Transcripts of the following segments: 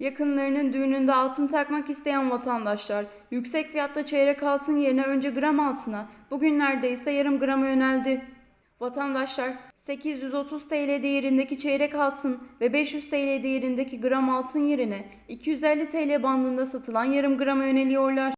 Yakınlarının düğününde altın takmak isteyen vatandaşlar yüksek fiyatta çeyrek altın yerine önce gram altına, bugünlerde ise yarım grama yöneldi. Vatandaşlar 830 TL değerindeki çeyrek altın ve 500 TL değerindeki gram altın yerine 250 TL bandında satılan yarım grama yöneliyorlar.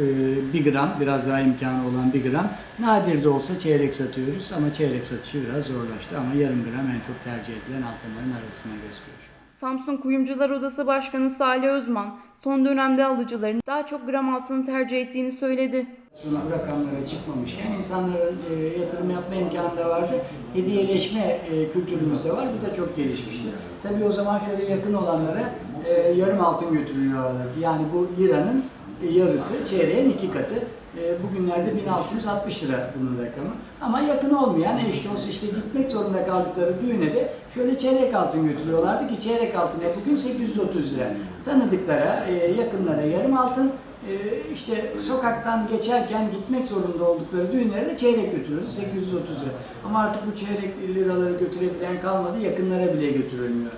Ee, bir gram, biraz daha imkanı olan bir gram. Nadir de olsa çeyrek satıyoruz ama çeyrek satışı biraz zorlaştı ama yarım gram en çok tercih edilen altınların arasına gözüküyor. Samsun Kuyumcular Odası Başkanı Salih Özman son dönemde alıcıların daha çok gram altını tercih ettiğini söyledi. Sonra bu rakamlara çıkmamışken insanların e, yatırım yapma imkanı da vardı. Hediyeleşme e, kültürümüz de var. Bu da çok gelişmişti. Tabii o zaman şöyle yakın olanlara e, yarım altın götürülüyorlardı. Yani bu liranın yarısı, çeyreğin iki katı. E, bugünlerde 1660 lira bunun rakamı. Ama yakın olmayan eş dost işte gitmek zorunda kaldıkları düğüne de şöyle çeyrek altın götürüyorlardı ki çeyrek altın ya bugün 830 lira. Tanıdıklara, e, yakınlara yarım altın, e, işte sokaktan geçerken gitmek zorunda oldukları düğünlere de çeyrek götürüyoruz 830 lira. Ama artık bu çeyrek liraları götürebilen kalmadı, yakınlara bile götürülmüyor.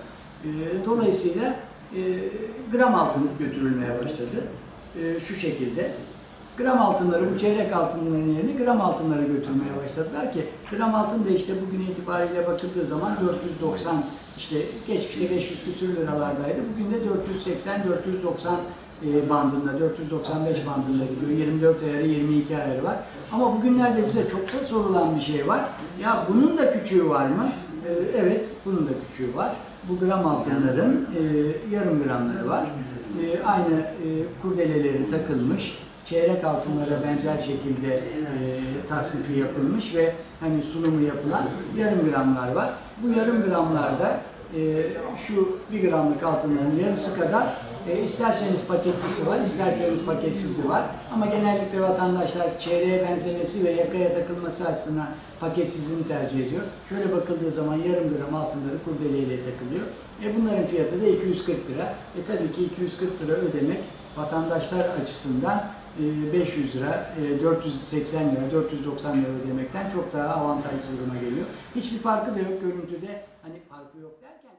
E, dolayısıyla e, gram altın götürülmeye başladı. E, şu şekilde. Gram altınları, bu çeyrek altınların yerine gram altınları götürmeye başladılar ki gram altın da işte bugün itibariyle bakıldığı zaman 490 işte geçmişte 500 küsür liralardaydı. Bugün de 480 490 e, bandında, 495 bandında gidiyor. 24 ayarı, 22 ayarı var. Ama bugünlerde bize çoksa sorulan bir şey var. Ya bunun da küçüğü var mı? E, evet, bunun da küçüğü var. Bu gram altınların e, yarım gramları var. E, aynı e, kurdeleleri takılmış çeyrek altınlara benzer şekilde e, tasnifi yapılmış ve hani sunumu yapılan yarım gramlar var. Bu yarım gramlarda e, şu bir gramlık altınların yarısı kadar e, isterseniz paketlisi var, isterseniz paketsizi var. Ama genellikle vatandaşlar çeyreğe benzemesi ve yakaya takılması açısından paketsizini tercih ediyor. Şöyle bakıldığı zaman yarım gram altınları kurdeleyle takılıyor. E bunların fiyatı da 240 lira. E tabii ki 240 lira ödemek vatandaşlar açısından e, 500 lira, e, 480 lira, 490 lira ödemekten çok daha avantajlı duruma geliyor. Hiçbir farkı da yok görüntüde. Hani farkı yok derken